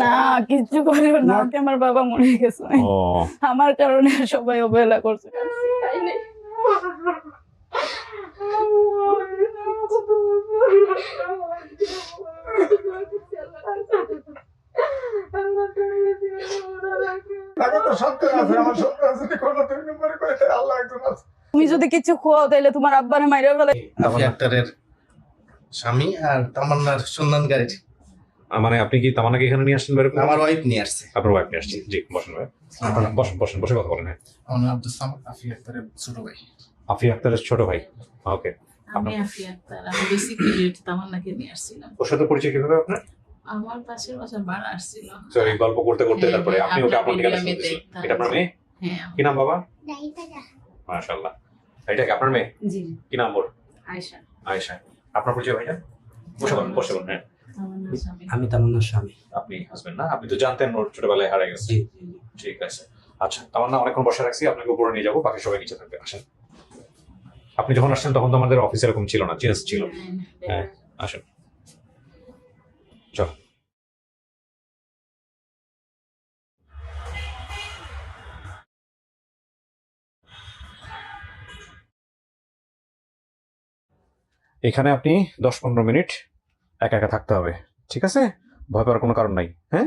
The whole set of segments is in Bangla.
না কিছু করিও না আমার বাবা মরে গেছে। আমার কারণে সবাই অবহেলা করছে। তুমি যদি কিছু খোয়াও তাহলে তোমার আব্বারে মাইরা ফেলে। আফি আক্তারের স্বামী আর তামান্নার সন্ধান গাড়ির আহ, মানে আপনি কি তামানাকে এখানে নিয়ে আসছেন এরকম আমার ওয়াইফ নিয়ে আসছে। আপনার ওয়াইফ নিয়ে আসছে। জি বসেন ভাই। আপনারা বসেন বসেন বসে কথা বলেন হ্যাঁ। আমার আব্দুল সামাদ আফি আক্তারের ছোট ভাই। আফি আক্তারের ছোট ভাই। ওকে। আমি আফিয়া আক্তার। আমি বেসিক্যালি তামান্নাকে নিয়ে আসছিলাম। ওর সাথে পরিচয় কীভাবে আপনার? আমার পাশের বছর ভাড়া আসছিল। এই গল্প করতে করতে হ্যাঁ, তারপরে আপনি ওকে আপনার ঠিকানা আমি এটা আপনার মেয়ে? হ্যাঁ কি নাম বাবা? মাশাআল্লাহ। এটা কি আপনার মেয়ে? জি। কি নাম ওর? আয়শা। আয়েশা। আপনার পরিচয় ভাইয়া বসে বলুন বসে বলুন হ্যাঁ। আমি তামান্নার স্বামী। আপনি হাজবেন্ড না? আপনি তো জানতেন ওর ছোটবেলায় হারা গেছে। জি। ঠিক আছে। আচ্ছা তার না অনেকক্ষণ বসে রাখছি। আপনাকে উপরে নিয়ে যাব বাকি সবাই নিচে থাকবে। আসেন। আপনি যখন আসছেন তখন তো আমাদের অফিস এরকম ছিল না চেঞ্জ ছিল। হ্যাঁ আসেন। চল। এখানে আপনি দশ পনেরো মিনিট একা একা থাকতে হবে। ঠিক আছে? ভয় পাওয়ার কোনো কারণ নাই। হ্যাঁ?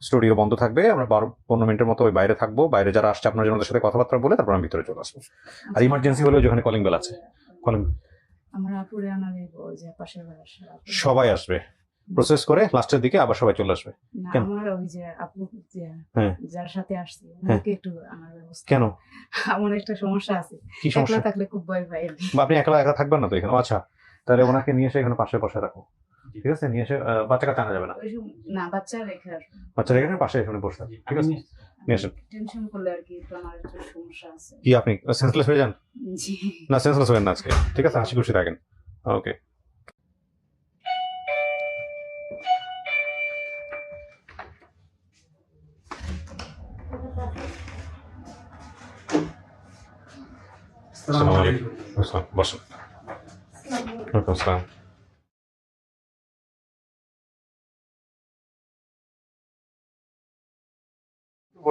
স্টুডিও বন্ধ থাকবে আমরা বারো পনেরো মিনিটের মতো ওই বাইরে থাকব। বাইরে যারা আসছে আপনার জন্য সাথে কথাবার্তা বলে তারপর আমি ভিতরে চলে আসব। আর ইমার্জেন্সি হলেও যেখানে কলিং বেল আছে। কলিং সবাই আসবে। প্রসেস করে লাস্টের দিকে আবার সবাই চলে আসবে। কেন? আমার ওই যে আপু হ্যাঁ। যার সাথে আসছি হ্যাঁ। ওকে একটু আমার ব্যবস্থা। কেন? আমার একটা সমস্যা আছে। কি সমস্যা? থাকলে খুব ভয় পাই আপনি একলা একা থাকবেন না তো এখানে? আচ্ছা তাহলে ওনাকে নিয়ে এসে এখানে পাশে বসে রাখো। ঠিক আছে? নিয়ে এসে বাচ্চা কাচ্চা আনা যাবে না। না বাচ্চা রেখে আসব বাচ্চা এখানে পাশে এখানে বসে থাকো ঠিক আছে? নিয়ে আসেন টেনশন করলে আর কি আমার একটু সমস্যা আছে। কি আপনি সেন্সলেস হয়ে যান? জি। না সেন্সলেস হবেন না আজকে। ঠিক আছে? হাসি খুশি থাকেন। ওকে। আসসালামু আলাইকুম। বসুন ওয়ালাইকুম আসসালাম।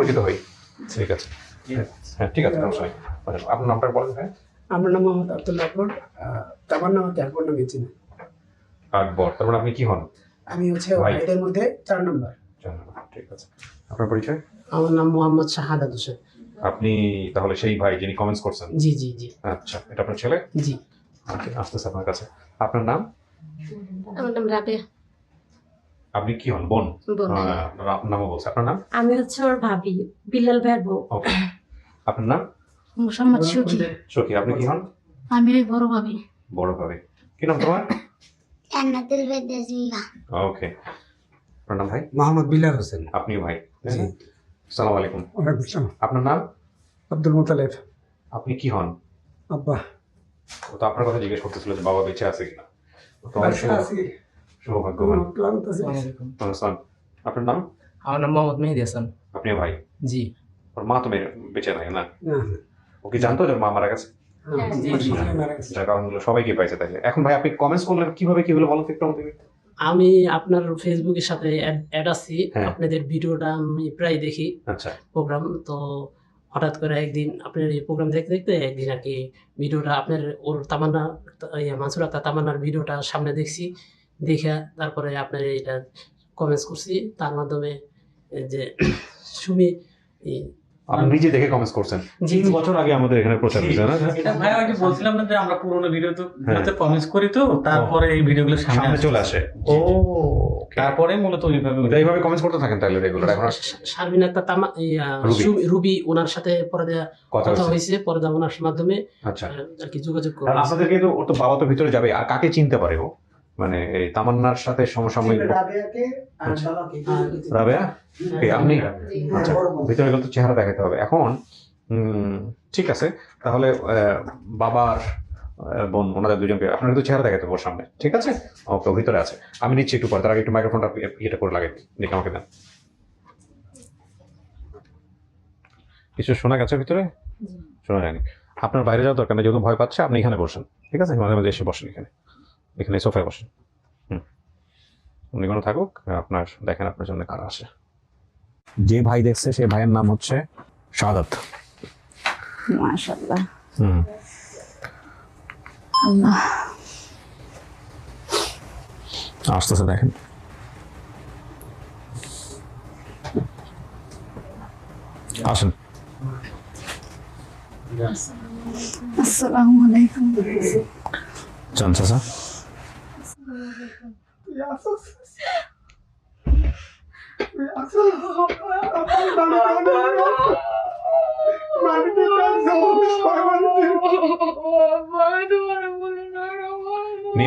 পরিচিত হই। ঠিক আছে। হ্যাঁ ঠিক আছে সমস্যা নেই বসেন। আপনার নামটা বলেন হ্যাঁ আমার নাম মোহাম্মদ আব্দুল্লাহ আকবর। আহ, তামান্না আমাকে আকবর নামে চিনি আকবর তার মানে আপনি কি হন? আমি হচ্ছে ভাই। ভাইদের মধ্যে চার নম্বর। চার নম্বর ঠিক আছে। আপনার পরিচয়? আমার নাম মোহাম্মদ শাহাদাত হোসেন আপনি তাহলে সেই ভাই যিনি কমেন্টস করছেন? জি জি জি। আচ্ছা এটা আপনার ছেলে? জি। ওকে আসতেছে আপনার কাছে। আপনার নাম? আমার নাম রাবেয়া। আপনি কি হন? বোন? নামও বলছে। আপনার নাম? আমি হচ্ছে ওর ভাবি বিল্লাল ভাইয়ের বউ। ওকে। আপনার নাম? মোসাম্মদ সুখী। সখী। আপনি কি হন? আমি বড় ভাবি। বড় ভাবে। কি নাম তোমার? জান্নাতুল ফেরদৌস ওকে। আপনার নাম ভাই? মোহাম্মদ বিলাল হোসেন। আপনিও ভাই। জি। সালাম আলাইকুম। ওয়ালাইকুম আসসালাম। আপনার নাম? আব্দুল মোতালেব। আপনি কি হন? আব্বা। ও তো আপনার কথা জিজ্ঞেস করতেছিল যে বাবা বেঁচে আছে কিনা। তো সৌভাগ্যবান। আপনার নাম? আমার নাম মোহাম্মদ মেহেদি হাসান। আপনিও ভাই? জি। ওর মা তো বেঁচে নাই না? ও কি জানতো যে মা মারা গেছে? জি। যার কারণগুলো সবাইকে পাইছে তাইলে। এখন ভাই আপনি কমেন্টস করলেন কীভাবে কি হলো? বলেন একটু আমাদের আমি আপনার ফেসবুকের সাথে অ্যাড আছি। হ্যাঁ। আপনাদের ভিডিওটা আমি প্রায় দেখি। আচ্ছা। প্রোগ্রাম তো হঠাৎ করে একদিন আপনার এই প্রোগ্রাম দেখতে দেখতে একদিন আর কি ভিডিওটা আপনার ওর তামান্না মানসুর আক্তার তামান্নার ভিডিওটা সামনে দেখছি। দেখে তারপরে আপনার এটা কমেন্টস করছি। তার মাধ্যমে যে সুমি আপনি নিজে দেখে কমেন্টস করছেন। তিন বছর আগে আমাদের এখানে প্রচার হয়েছে না? এটা ভাই আগে বলছিলাম না যে আমরা পুরোনো ভিডিও তো হ্যাঁ। কমেন্টস করি তো তারপরে এই ভিডিওগুলো সামনে চলে আসে। ও তারপরে মূলত ওইভাবে তো এইভাবে কমেন্টস করতে থাকেন তাহলে রেগুলার এখন আর? শারমিন আক্তার তামা রুবি। ওনার সাথে পর্দা কথা হয়েছে। পর্দা ওনার মাধ্যমে আচ্ছা। আর কি যোগাযোগ করে আপনাদেরকে তো ওর তো বাবা তো ভিতরে যাবে আর কাকে চিনতে পারে ও? মানে এই তামান্নার সাথে সমসাময়িক আচ্ছা। রাবেয়া? কে আপনি? আচ্ছা ভিতরে গেলে তো চেহারা দেখাতে হবে। এখন ঠিক আছে তাহলে বাবার বোন ওনাদের দুজনকে আপনার তো চেহারা দেখাতে হবে সামনে ঠিক আছে? ওকে ভিতরে আছে। আমি নিচ্ছি একটু পরে তার আগে একটু মাইক্রোফোনটা ইয়েটা করে লাগে দেখে আমাকে দেন। কিছু শোনা গেছে ভিতরে? শোনা যায়নি। আপনার বাইরে যাওয়ার দরকার নেই যেহেতু ভয় পাচ্ছে আপনি এখানে বসেন ঠিক আছে? মাঝে মাঝে এসে বসেন এখানে। এখানে সোফায় হুম। উনি কোনো থাকুক আপনার দেখেন আপনার জন্য কারা আসে যে ভাই দেখছে সেই ভাইয়ের নাম হচ্ছে শাহাদাত। মাশাআল্লাহ। হুম। আল্লাহ। আসতেছে দেখেন। আসেন। আসসালামু আলাইকুম তুই আসস তুই আসস আমার দাঁড়া মানিকে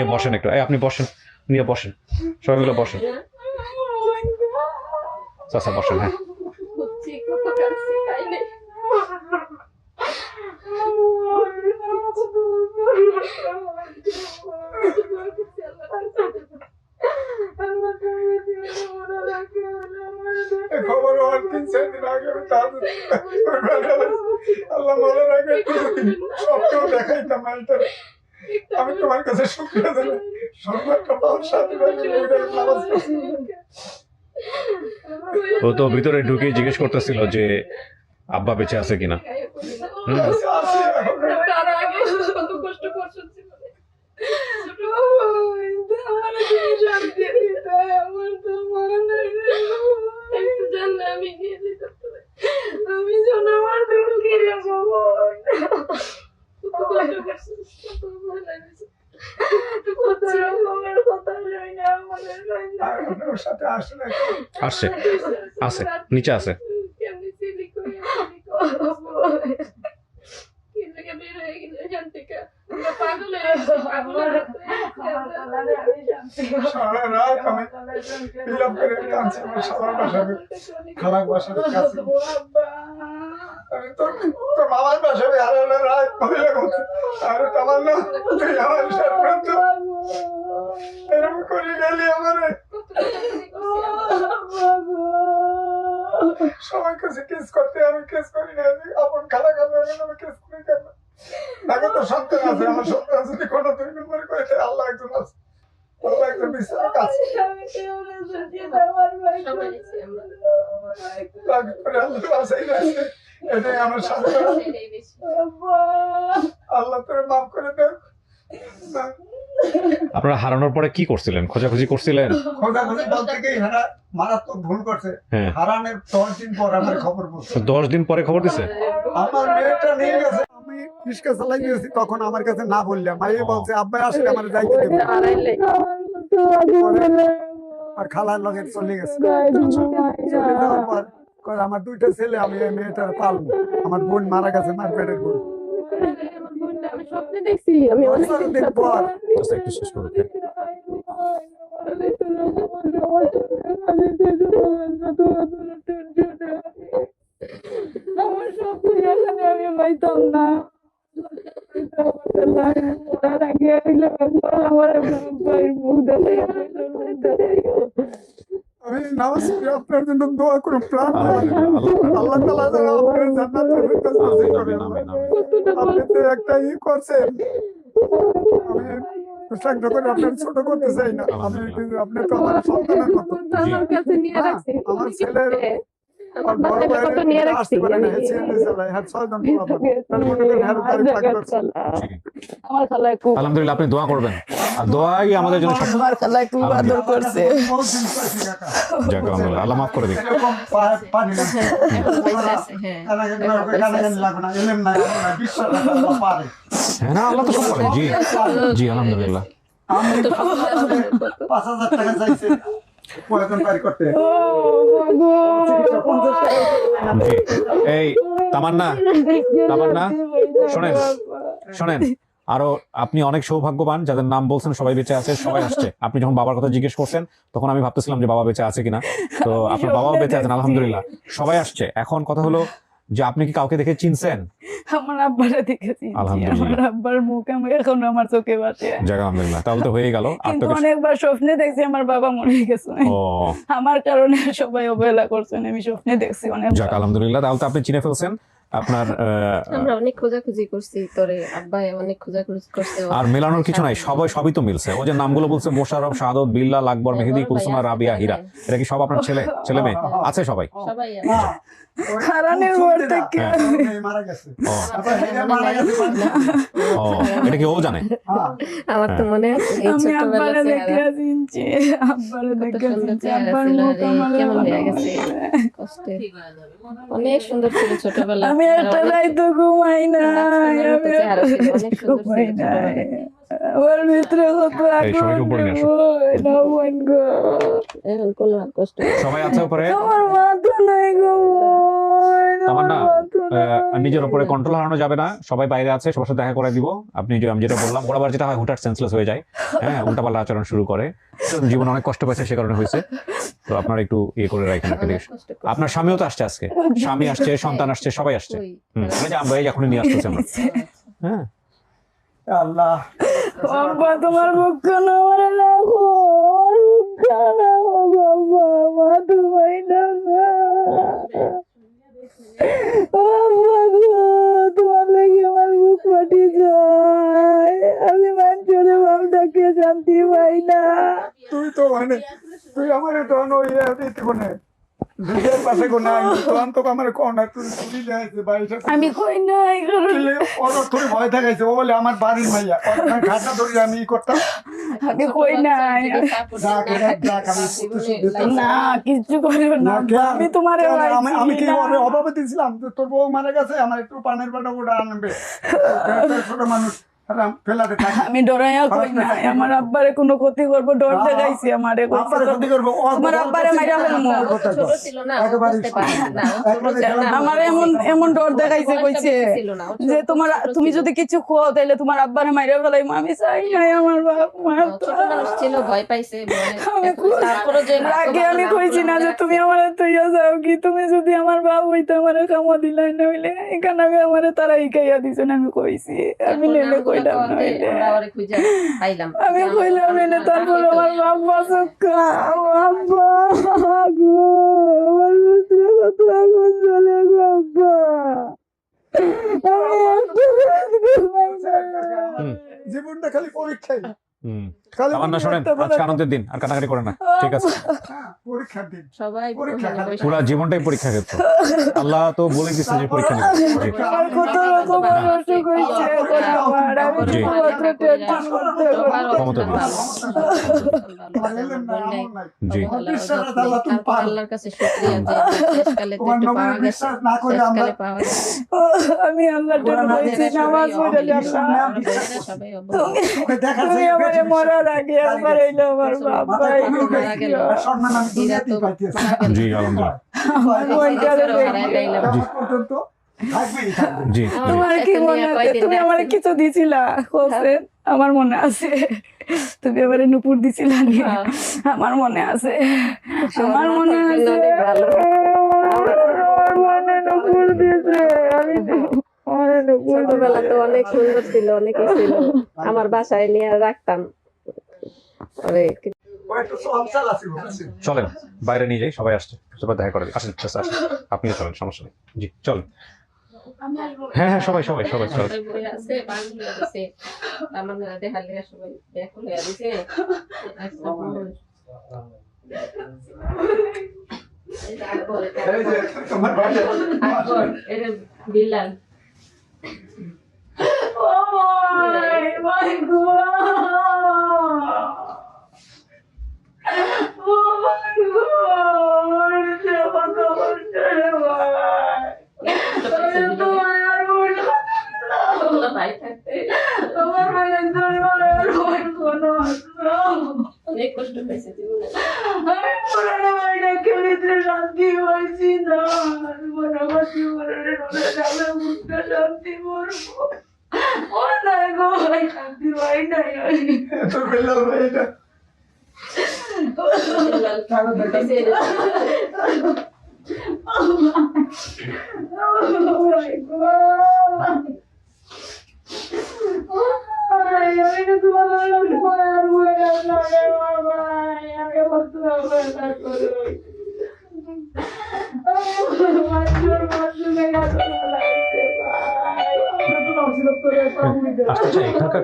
নিয়ে বসেন একটু। আপনি বসেন, নিয়ে বসেন। সবাই মিলে বসেন। চাচা, বসেন হ্যাঁ। খবর আর তিন চার দিন আগে আমি তাদের আল্লাহ মনে রাখে সবকেও দেখাইতাম মালটা আমি তোমার কাছে শুক্রিয়া জানাই সংবাদটা পাওয়ার সাথে সাথে ওইটা নামাজ পড়ছি। ও তো ভিতরে ঢুকে জিজ্ঞেস করতেছিল যে আব্বা বেঁচে আছে কিনা। আমি আসছে আছে নিচে আছে খারাপ কাছে। আমি তো তোর মামার ভাষাবে হারানো রাত মহিলা কথা আর তোমার না তুই আমার সাথে তো এরকম করে গেলি আমারে। সবাই কাছে কেস করতে আমি কেস করি না। আপন খালা খালা আমি কেস করি কেন? তাকে তো সন্তান আছে? আমার সন্তান যদি কোনো নম্বর করে দেয়, আল্লাহ একজন আছে। আল্লাহ একজন আছে তারপরে আল্লাহ আছে এটাই আমার সাথে আল্লাহ। তোর মাফ করে দেব না, আপনারা হারানোর পরে কি করছিলেন? খোঁজাখুঁজি করছিলেন? খোঁজাখুঁজি বলতে কি হারা মারাত্মক ভুল করছে। হ্যাঁ। হারানোর দশ দিন পর আমার খবর পড়ছে দশ দিন পরে খবর দিছে? আমার মেয়েটা নিয়ে গেছে। আমি রিক্সা চালাই গেছি তখন আমার কাছে না বললাম ভাই বলছে আব্বাই আসলে আমার যাইতে দেবে আর খালার লগে চলে গেছে। চলে যাওয়ার পর। আমার দুইটা ছেলে, আমি এই মেয়েটার পালবো। আমার বোন মারা গেছে, মার পেটের বোন আমার স্বপ্ন এখানে আমি পাইতাম আমার মুখ আমি নামাজ পড়ে আপনার জন্য দোয়া করুন প্রাণ আল্লাহ- আল্লাহ তাআলা যেন আপনার জান্নাতের ফেরদৌস নসিব করেন। আমিন, আমিন, আমিন। আপনি তো একটা ই করছেন। আমি করে আপনার ছোট করতে চাই না। আমি কিন্তু আপনি তো আমার সন্তানের মতো। আমার কাছে নিয়ে হ্যাঁ, রাখছি। আমার ছেলের নিয়ে রাখছি। হ্যাঁ তার মনে করেন হ্যাঁ তারিখ আমার আলহামদুলিল্লাহ আপনি দোয়া করবেন। আর দোয়াই আমাদের জন্য আমার আদর করছে। যাক আলহামদুলিল্লাহ আল্লাহ মাফ করে দিক হ্যাঁ না আল্লাহ তো সব জি জি আলহামদুলিল্লাহ। আমি পাঁচ হাজার টাকা চাইছে করতে চিকিৎসা পঞ্চাশ টাকা জি এই তামান্না তামান্না শোনেন শোনেন। আরও আপনি অনেক সৌভাগ্যবান যাদের নাম বলছেন সবাই বেঁচে আছে সবাই আসছে। আপনি যখন বাবার কথা জিজ্ঞেস করছেন তখন আমি ভাবতেছিলাম যে বাবা বেঁচে আছে কিনা। তো আপনার বাবাও বেঁচে আছেন আলহামদুলিল্লাহ। সবাই আসছে। এখন কথা হলো যে আপনি কি কাউকে দেখে চিনছেন? আমার আব্বারে দেখেছি আলহামদুলিল্লাহ। আমার আব্বার মুখ আমি এখন আমার চোখে বাসে। যাক আলহামদুলিল্লাহ। তাহলে তো হয়ে গেল। কিন্তু তো অনেকবার স্বপ্নে দেখছি আমার বাবা মরে গেছে। ও। আমার কারণে সবাই অবহেলা করছেন আমি স্বপ্নে দেখছি অনেক যাক আলহামদুলিল্লাহ। তাহলে তো আপনি চিনে ফেলছেন। আপনার আহ, আমরা অনেক খোঁজাখুঁজি করছি তোরে আব্বাই অনেক খোঁজাখুঁজি করছে আর মেলানোর কিছু নাই সবাই সবই তো মিলছে। ও যে নামগুলো বলছে মোশারফ সাদত বিল্লাহ আকবর মেহেদি কুলসুমা রাবিয়া হীরা। এটা কি সব আপনার ছেলে ছেলে মেয়ে? আছে। সবাই? সবাই হ্যাঁ, পর থেকে হ্যাঁ। মারা গেছে। ও। এটা কি জানে? হ্যাঁ, আমার তো মনে আছে এই ছোটবেলা দেখে চেহারা চিনছি দেখে সুন্দর আব্বার মুখ আমার কেমন হয়ে গেছে? কষ্টে। অনেক সুন্দর ছিল ছোটবেলা। আমি একটা রাইতো ঘুমাই না আমি ঘুমাই না আমার ভিতরে কত। আগুন নবন গো। এখন কোনো কষ্ট সবাই আছে উপরে? আমার মাথা নাই গো আমার নিজের উপরে কন্ট্রোল হারানো যাবে না। সবাই বাইরে আছে সবার সাথে দেখা করে দিব। আপনি যে আমি যেটা বললাম ওরা আবার যেটা হয় হুটার সেন্সলেস হয়ে যায়। হ্যাঁ উল্টাপাল্টা আচরণ শুরু করে। জীবনে অনেক কষ্ট পাইছে সে কারণে হয়েছে। তো আপনার একটু ইয়ে করে রাখেন করছি। আপনার স্বামীও তো আসছে আজকে। স্বামী আসছে সন্তান আসছে সবাই আসছে। হুম, আমরা এই এখনই নিয়ে আসতেছি আমরা। হ্যাঁ। আল্লাহ। আব্বা তোমার মুখ কেন আমার রাখো মুখ কেন তুই মানে আমার দিতে আমি না কিছু না? আমি? আমি কি অভাবে দিয়েছিলাম তোর বউ মারা গেছে আমার একটু পানের বাটা ওটা আনবে ছোট মানুষ আমি ডরাইয়া কই না? আমার আব্বারে কোনো ক্ষতি করব ডর দেখাইছি আমারে আব্বারে ক্ষতি করব ও তোমার আব্বারে মাইরা ফেলমু। ছোট ছিল না না। না, আমার এমন এমন ডর দেখাইছে কইছে না, যে তোমার তুমি যদি কিছু খাও তাহলে তোমার আব্বারে মাইরা ফেলাইমু। আমি চাই নাই আমার বাপ মা ছোট মানুষ ছিল ভয় পাইছে যে আগে আমি কইছি না যে তুমি আমার তুইয়া যাও কি? তুমি যদি আমার বাপ হইতো আমার কামা দিলাই নইলে এখানে আমি আমার তারা ইকাইয়া দিছেন আমি কইছি। আমি নেলে কইলাম আমরা আমি কইলাম এনে তারপর আমার আব্বা গো আমার ভিতরে কত আগুন জ্বলে গো আব্বা। আমি একটা রাত ঘুমাই না। হুম। জীবনটা খালি পরীক্ষাই হুম আমার শোনেন আজকে আনন্দের দিন আর কাটাকাটি করে না। ঠিক আছে। পরীক্ষার দিন। সবাই পরীক্ষা ওখানে বসে- পুরা জীবনটাই পরীক্ষা ক্ষেত্র। আল্লাহ তো বলে দিচ্ছে যে পরীক্ষা কত রকম অসুখ হয়েছে। জি। ক্ষমতা। জি। আল্লাহর কাছে শুকরিয়া যে শেষকালে পাওয়া গেছে। শেষকালে পাওয়া গেছে। আমি আল্লাহর জন্য বলছি নামাজ পড়ে সবাই তুমি আমারে আগে আমার জি আলহামদুলিল্লাহ। তোমার কি মনে আছে তুমি আমার কিছু দিছিলা? হোসেন আমার মনে আছে। তুমি এবারে নুপুর দিছিলা নি? হ্যাঁ। আমার মনে আছে। আমার মনে আছে। অনেক আমার মনে নুপুর দিছে আমি ছোটবেলা তো অনেক সুন্দর ছিল অনেকই ছিল। আমার বাসায় নিয়ে রাখতাম পরে ও একটু চঞ্চল আছে, বুঝছেন? চলেন বাইরে নিয়ে যাই সবাই আসছে। সবাই দেখা করে। আসেন আসেন আপনিও চলেন সমস্যা নেই। জি চলেন। হ্যাঁ হ্যাঁ সবাই সবাই সবাই সবাই। হয়ে দিছে একটা বই। এই যে আকবর, এটা এই যে তোমার বাড়ি আকবর, এটা Bilal Oh my God! Oh my God! সে কত কষ্ট রে ভাই। আমি তোমায় আর বলব না। আল্লাহ ভাই থাকতে আমার ভাইয়ের দরবারে আর বলব না। অনেক কষ্ট পেয়েছে জীবনে আমি পুরানো বাড়িটাকে ভিতরে শান্তি পাইছি না। আমি মনে করছি পুরানো রোদে যাবে, মুখটা শান্তি করব। ও নাই গো, আমি শান্তি পাই নাই আমি। তোর বেলাল ভাই এটা বিলাল বেঁচে গেছে। Oh my God! Ay, আমি তো তোমার লগে আর বইরা না রে বাবা। আমি কত ব্যথা করি। মাঝুর মাঝুরে গেছে আসতে চাই এখানকার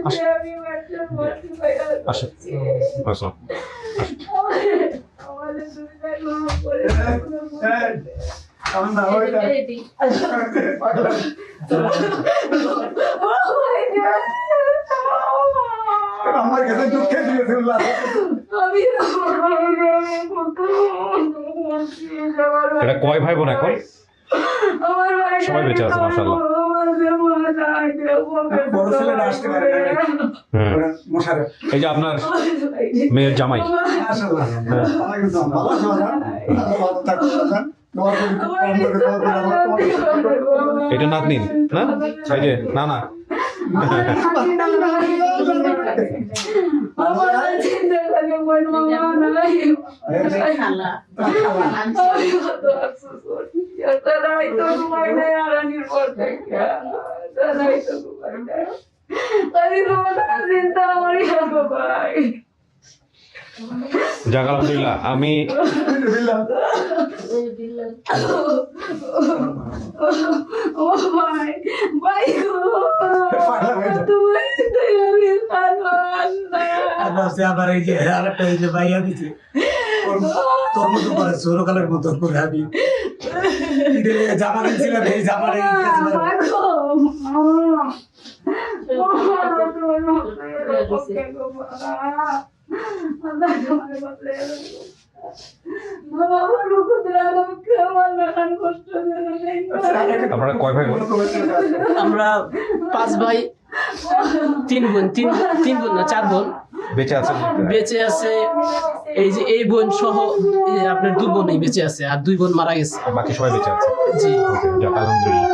ভাই আমি মাঝুর মাঝুর ভাই আসেন আসুন আমাদের দুইটা নাম করে আমার কাছে দুঃখে দিয়েছে উল্লাস আমি এটা কয় ভাই বোন এখন? আমার ভাই সবাই বেঁচে আছে, মাশাআল্লাহ। হুম। এই যে আপনার মেয়ের জামাই। তোমাকে এটা নাতনি না? এই যে না না আমার চিন্তা লাগে মন মামা নাই যাক আলহামদুলিল্লাহ আমি হয়ে আবার এই যে আরেকটা এই যে ভাইয়া দিচ্ছে তোর মতো করে ছোটকালের মতো করে আমি জামা কিনছিলাম এই জামাটা আপনারা কয় ভাই আমরা পাঁচ ভাই তিন বোন তিন তিন বোন না চার বোন। বেঁচে আছেন বেঁচে আছে এই যে এই বোন সহ আপনার দু বোনই বেঁচে আছে আর দুই বোন মারা গেছে। বাকি সবাই বেঁচে আছে? জি। আলহামদুলিল্লাহ।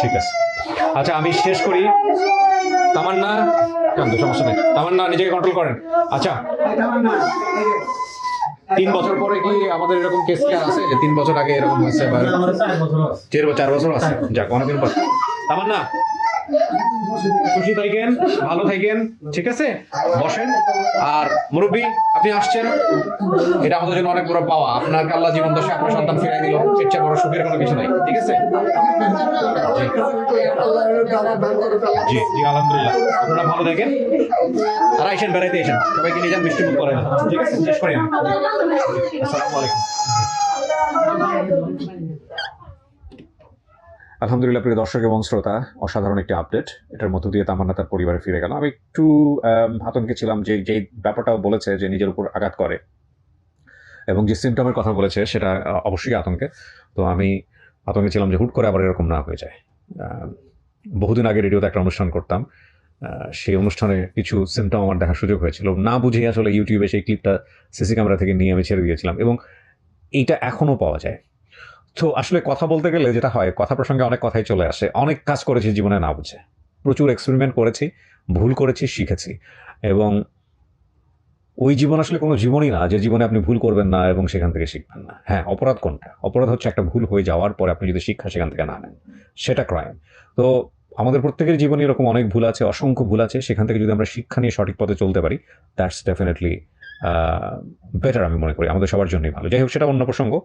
ঠিক আছে। আচ্ছা আমি শেষ করি। তামান্না কান্দ সমস্যা নেই। তামান্না নিজেকে কন্ট্রোল করেন। আচ্ছা। তিন বছর পরে কি আমাদের এরকম কেস কি আছে? যে তিন বছর আগে এরকম হয়েছে বা চার বছর চার বছর আছে। যাক অনেকদিন পর। তামান্না খুশি থাকেন, ভালো থাকেন, ঠিক আছে? বসেন। আর মুরব্বী, আপনি আসছেন। এটা আমাদের জন্য অনেক বড় পাওয়া। আপনার আল্লাহ জীবন দশে আপনার সন্তান ফিরাই দিল। এর চেয়ে বড় সুখের কোনো কিছু নাই, ঠিক আছে? জি জি, আলহামদুলিল্লাহ। আপনারা ভালো থাকেন। আর আইসেন বেড়াইতে এসেন। সবাইকে নিয়ে যান মিষ্টিমুখ করেন। ঠিক আছে, শেষ আসসালামু আলাইকুম। আলহামদুলিল্লাহ, প্রিয় দর্শক এবং শ্রোতা, অসাধারণ একটি আপডেট এটার মধ্য দিয়ে তামান্না তার পরিবারে ফিরে গেল। আমি একটু আতঙ্কে ছিলাম যে, যেই ব্যাপারটাও বলেছে যে, নিজের উপর আঘাত করে এবং যে সিমটমের কথা বলেছে সেটা অবশ্যই আতঙ্কে। তো আমি আতঙ্কে ছিলাম যে হুট করে আবার এরকম না হয়ে যায়। বহুদিন আগে রেডিওতে একটা অনুষ্ঠান করতাম। সেই অনুষ্ঠানে কিছু সিমটম আমার দেখার সুযোগ হয়েছিল। না বুঝে আসলে ইউটিউবে সেই ক্লিপটা সিসি ক্যামেরা থেকে নিয়ে আমি ছেড়ে দিয়েছিলাম এবং এইটা এখনও পাওয়া যায়। তো আসলে কথা বলতে গেলে যেটা হয়, কথা প্রসঙ্গে অনেক কথাই চলে আসে। অনেক কাজ করেছি জীবনে না বুঝে। প্রচুর এক্সপেরিমেন্ট করেছি, ভুল করেছি, শিখেছি। এবং ওই জীবন আসলে কোনো জীবনই না যে জীবনে আপনি ভুল করবেন না এবং সেখান থেকে শিখবেন না। হ্যাঁ অপরাধ কোনটা? অপরাধ হচ্ছে একটা ভুল হয়ে যাওয়ার পরে আপনি যদি শিক্ষা সেখান থেকে না নেন, সেটা ক্রাইম তো আমাদের প্রত্যেকের জীবনে এরকম অনেক ভুল আছে, অসংখ্য ভুল আছে। সেখান থেকে যদি আমরা শিক্ষা নিয়ে সঠিক পথে চলতে পারি দ্যাটস ডেফিনেটলি বেটার আমি মনে করি। আমাদের সবার জন্যই ভালো। যাই হোক, সেটা অন্য প্রসঙ্গ।